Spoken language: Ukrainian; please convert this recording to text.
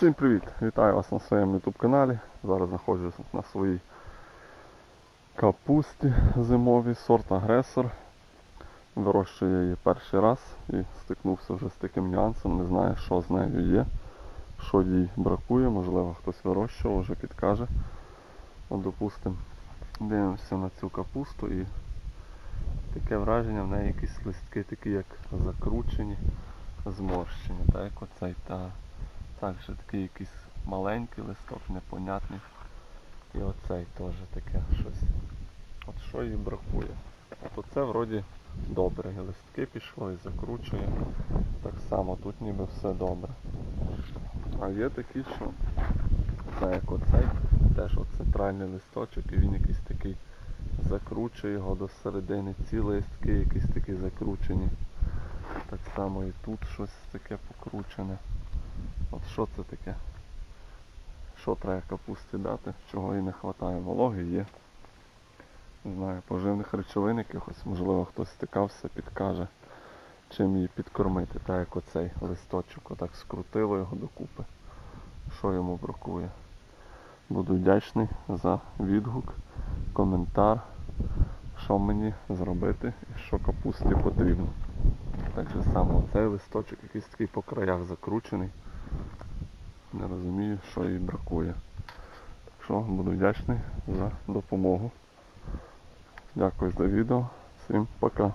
Всім привіт! Вітаю вас на своєму YouTube каналі. Зараз знаходжусь на своїй капусті зимовій, сорт агресор. Вирощую її перший раз і стикнувся вже з таким нюансом, не знаю, що з нею є, що їй бракує, можливо хтось вирощував, вже підкаже. От, допустимо, дивимося на цю капусту і таке враження, в неї якісь листки такі як закручені, зморщені, так як оцей та також такий якийсь маленький листок, непонятний. І оцей теж таке щось. От що їй бракує. От оце вроді добре. І листки пішло і закручує. Так само тут ніби все добре. А є такі, що так як оцей, теж центральний листочок і він якийсь такий закручує його до середини. Ці листки якісь такі закручені. Так само і тут щось таке покручене. От що це таке? Що треба капусті дати? Чого їй не вистачає? Вологи є. Не знаю, поживних речовин якихось, можливо хтось стикався, підкаже, чим її підкормити. Так як оцей листочок, отак скрутило його докупи. Що йому бракує? Буду вдячний за відгук, коментар, що мені зробити і що капусті потрібно. Так же само цей листочок якийсь такий по краях закручений. Не розумію, що їй бракує. Так що буду вдячний за допомогу. Дякую за відео. Всім пока.